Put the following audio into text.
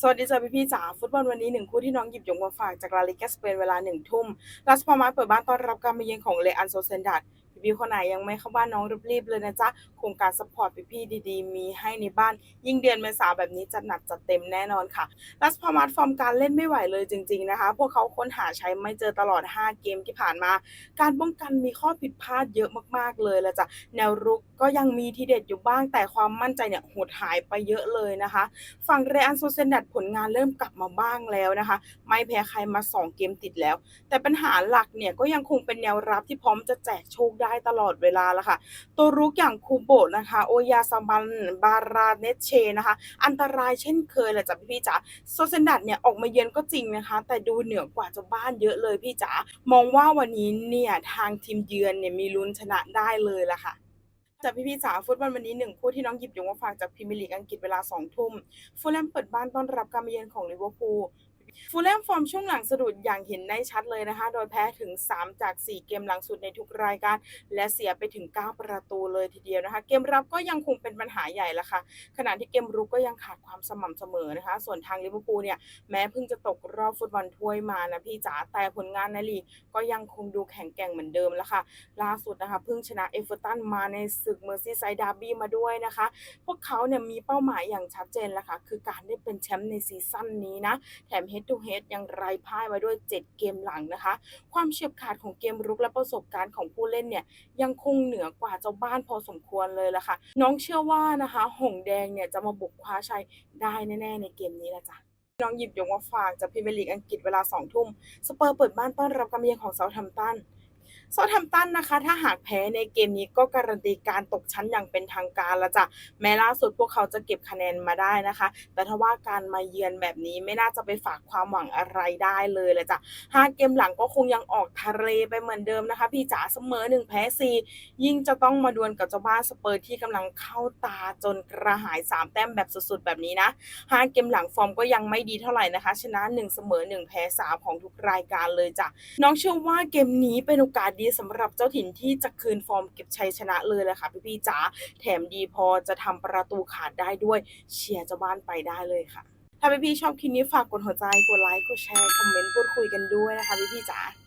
สวัสดีจ้าพี่พี่จ๋าฟุตบอลวันนี้หนึ่งคู่ที่น้องหยิบยกมาฝากจากลาลิกาสเปนเวลาหนึ่งทุ่มลาสพามาเปิดบ้านต้อนรับการมาเยือนของเลอันโซเซนดัต พี่พี่ๆคนไหนยังไม่เข้าบ้านน้องรีบๆเลยนะจ๊ะโครงการซัพพอร์ตพี่พี่ๆดีๆ มีให้ในบ้าน ยิ่งเดือนเมษาแบบนี้จัดหนักจัดเต็มแน่นอนค่ะลาสพามาฟอร์มการเล่นไม่ไหวเลยจริง ๆนะคะ พวกเขาค้นหาใช้ไม่เจอตลอด 5 เกมที่ผ่านมา การป้องกันมีข้อผิดพลาดเยอะมากๆเลยละจ้ะแนวรุกก็ยังมีทีเด็ดอยู่บ้างแต่ความมั่นใจเนี่ยหดหายไปเยอะเลยนะคะ ฝั่งเรอัลโซเซนดัดผลงานเริ่มกลับมาบ้างแล้วนะคะ ไม่แพ้ใครมา 2 เกมติดแล้ว แต่ปัญหาหลักเนี่ยก็ยังคงเป็นแนวรับที่พร้อมจะแจกโชคได้ตลอดเวลาละค่ะ ตัวรุกอย่างคูโบะนะคะ โอยาซาบันบาราเนเชนะคะ อันตรายเช่นเคยแหละจ้ะพี่จ๋าโซเซนดัดเนี่ยออกมาเยือนก็จริงนะคะ แต่ดูเหนือกว่าเจ้าบ้านเยอะเลยพี่จ๋ามองว่าวันนี้เนี่ยทางทีมเยือนเนี่ยมีลุ้นชนะได้เลยละค่ะจากพี่พี่จ๋าฟุตบอลวันนี้หนึ่งคู่ที่น้องหยิบยกมาฝากจากพรีเมียร์ลีกอังกฤษเวลา2ทุ่มฟูลแลมเปิดบ้านต้อนรับการมาเยือนของลิเวอร์พูล ฟูลแลมฟอร์มช่วงหลังสะดุดอย่างเห็นได้ชัดเลยนะคะ โดยแพ้ถึง 3 จาก 4 เกมหลังสุดในทุกรายการ และเสียไปถึง 9 ประตูเลยทีเดียวนะคะ เกมรับก็ยังคงเป็นปัญหาใหญ่ละค่ะ ขณะที่เกมรุกก็ยังขาดความสม่ำเสมอนะคะ ส่วนทางลิเวอร์พูลเนี่ยแม้เพิ่งจะตกรอบฟุตบอลถ้วยมานะพี่จ๋าแต่ผลงานในลีกก็ยังคงดูแข็งแกร่งเหมือนเดิมล้วค่ะ ล่าสุดนะคะเพิ่งชนะเอเวอร์ตันมาในศึกเมอร์ซีไซด์ดาร์บี้มาด้วยนะคะ พวกเขาเนี่ยมีเป้าหมายอย่างชัดเจนล้วค่ะ คือการได้เป็นแชมป์ในซีซั่นนี้นะ แถม head to head ยังไร้พ่ายไว้ด้วย 7 เกมหลังนะคะ ความเฉียบขาดของเกมรุกและประสบการณ์ของผู้เล่นเนี่ยยังคงเหนือกว่าเจ้าบ้านพอสมควรเลยล่ะค่ะ น้องเชื่อว่านะคะ หงแดงเนี่ยจะมาบุกคว้าชัยได้แน่ ๆ ในเกมนี้ละจ้ะน้องหยิบยงว่าฝากจากพรีเมียร์ลีกอังกฤษเวลา2ทุ่มสเปอร์เปิดบ้านต้อนรับการมเยือนของเซาท์แฮมป์ตัน เซาท์แฮมตันนะคะ ถ้าหากแพ้ในเกมนี้ก็การันตีการตกชั้นอย่างเป็นทางการแล้วจ้ะแม้ล่าสุดพวกเขาจะเก็บคะแนนมาได้นะคะ แต่ถ้าว่าการมาเยือนแบบนี้ไม่น่าจะไปฝากความหวังอะไรได้เลยเลยจ้ะห้าเกมหลังก็คงยังออกทะเลไปเหมือนเดิมนะคะ พี่จ๋าเสมอหนึ่งแพ้สี่ยิ่งจะต้องมาดวลกับเจ้าบ้านสเปอร์ที่กำลังเข้าตาจนกระหายสามแต้มแบบสุดๆ แบบนี้นะห้าเกมหลังฟอร์มก็ยังไม่ดีเท่าไหร่นะคะ ชนะหนึ่งเสมอหนึ่งแพ้สามของทุกรายการเลยจ้ะน้องเชื่อว่าเกมนี้เป็นโอกาสดีสำหรับเจ้าถิ่นที่จะคืนฟอร์มเก็บชัยชนะเลยแหละค่ะพี่ๆจ๋าแถมดีพอจะทำประตูขาดได้ด้วยเชียร์เจ้าบ้านไปได้เลยค่ะ ถ้าพี่ๆชอบคลิปนี้ฝากกดหัวใจกดไลค์กดแชร์คอมเมนต์พูดคุยกันด้วยนะคะพี่ๆจ๋า